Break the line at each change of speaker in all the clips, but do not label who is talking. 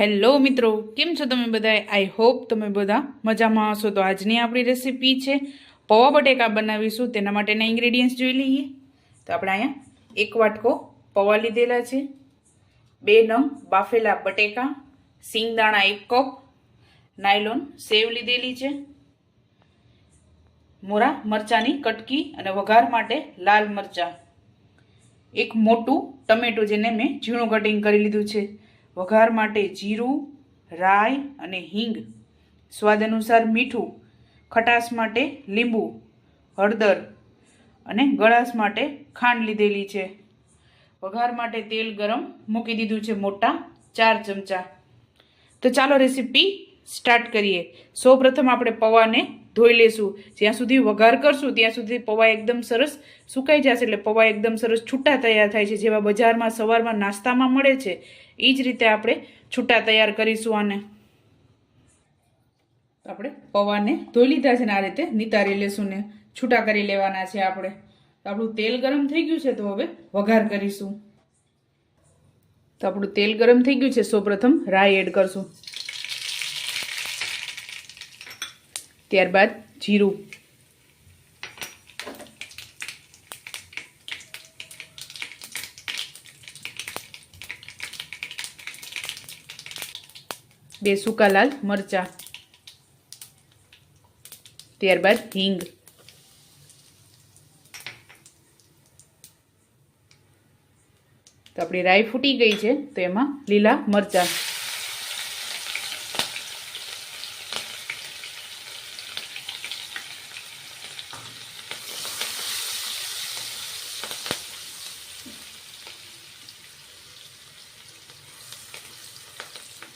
Hello મિત્રો, કેમ છો તમે બધા આઈ હોપ તમે બધા મજામાં હશો. તો આજની આપણી રેસીપી છે પૌવા બટેકા બનાવીશું. તેના માટેના ઇન્ગ્રેડિયન્ટ્સ જોઈ લઈએ. તો આપણે અહીંયા એક વાટકો પૌવા લીધેલા છે, બે નંગ બાફેલા બટેકા, સિંગદાણા એક કપ, નાયલોન સેવ લીધેલી છે, મોરા મરચાંની કટકી અને વઘાર માટે લાલ મરચાં. એક મોટું ટમેટું જેને મેં ઝીણું કટિંગ કરી લીધું છે. વઘાર માટે જીરું, રાઈ અને હિંગ. સ્વાદ અનુસાર મીઠું, ખટાશ માટે લીંબુ, હળદર અને ગળાશ માટે ખાંડ લીધેલી છે. વઘાર માટે તેલ ગરમ મૂકી દીધું છે મોટા ચાર ચમચા. તો ચાલો રેસીપી સ્ટાર્ટ કરીએ. સૌ પ્રથમ આપણે પૌવાને ધોઈ લેશું. જ્યાં સુધી વઘાર કરશું, ત્યાં સુધી પૌવા એકદમ સરસ સુકાઈ જશે. એટલે પૌવા એકદમ સરસ છૂટા તૈયાર થાય છે, જેવા બજારમાં, સવારમાં, નાસ્તામાં મળે છે. એ જ રીતે આપણે છૂટા તૈયાર કરીશું આને. આપણે પૌવાને ધોઈ લીધા છે ને આ રીતે નિતારી લેશું ને છૂટા કરી લેવાના છે આપણે. તો આપણું તેલ ગરમ થઈ ગયું છે, તો હવે વઘાર કરીશું. તો આપણું તેલ ગરમ થઈ ગયું છે, સૌપ્રથમ રાઈ એડ કરશું. ત્યારબાદ જીરું. બે સૂકા લાલ મરચા. ત્યારબાદ હિંગ. તો આપણી રાઈ ફૂટી ગઈ છે, તો એમાં લીલા મરચા.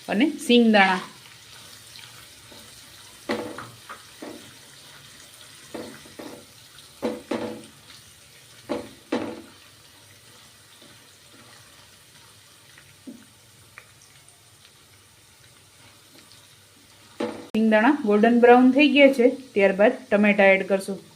અને સિંગદાણા. સિંગદાણા ગોલ્ડન બ્રાઉન થઈ ગયા છે. ત્યારબાદ ટમેટા એડ કરશું.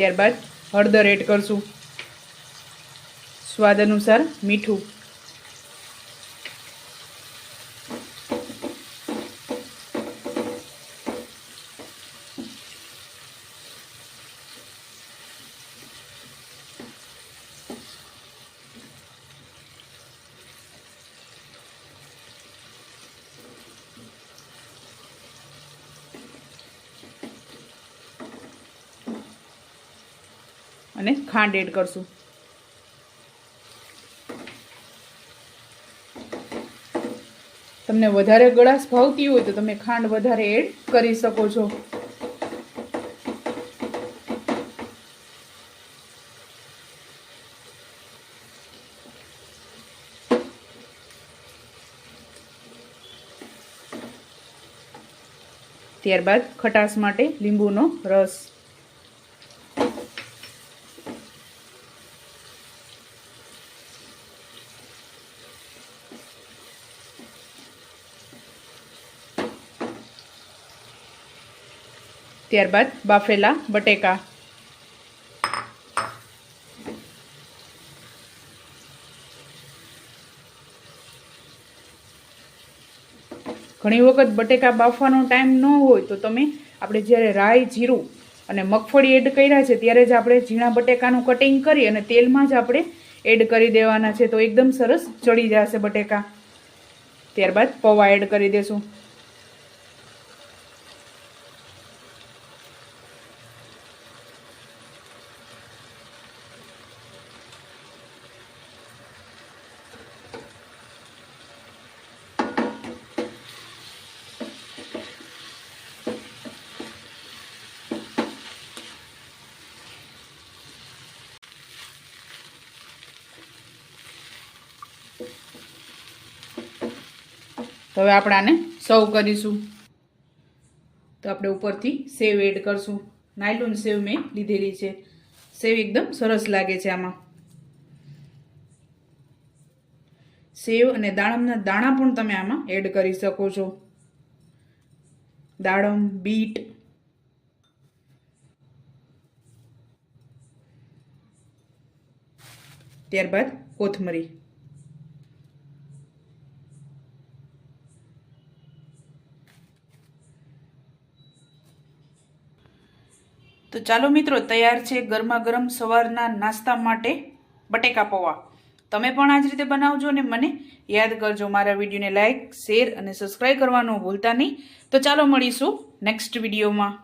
ત્યારબાદ હળદર એડ કરશું. સ્વાદ અનુસાર મીઠું. અને ખાંડ એડ કરશું. તમને વધારે ગળાશ ભાવતી હોય તો તમે ખાંડ વધારે એડ કરી શકો છો. ત્યારબાદ ખટાશ માટે લીંબુનો રસ. ત્યારબાદ બાફેલા બટેકા. ઘણી વખત બટેકા બાફવાનો ટાઈમ ન હોય તો તમે આપણે જ્યારે રાઈ, જીરું અને મગફળી એડ કર્યા છે, ત્યારે જ આપણે ઝીણા બટેકાનું કટિંગ કરી અને તેલમાં જ આપણે એડ કરી દેવાના છે. તો એકદમ સરસ ચડી જશે બટેકા. ત્યારબાદ પૌવા એડ કરી દેશું. તો હવે આપણે આને સર્વ કરીશું. તો આપણે ઉપરથી સેવ એડ કરશું. નાયલોન સેવ મેં લીધેલી છે. સેવ એકદમ સરસ લાગે છે આમાં. સેવ અને દાડમના દાણા પણ તમે આમાં એડ કરી શકો છો. દાડમ બીટ ત્યારબાદ કોથમરી. તો ચાલો મિત્રો, તૈયાર છે ગરમા ગરમ સવારના નાસ્તા માટે બટેકા પૌવા. તમે પણ આ જ રીતે બનાવજો અને મને યાદ કરજો મારા વિડીયોને લાઇક શેર અને સબસ્ક્રાઈબ કરવાનું ભૂલતા નહીં. તો ચાલો મળીશું નેક્સ્ટ વિડીયોમાં.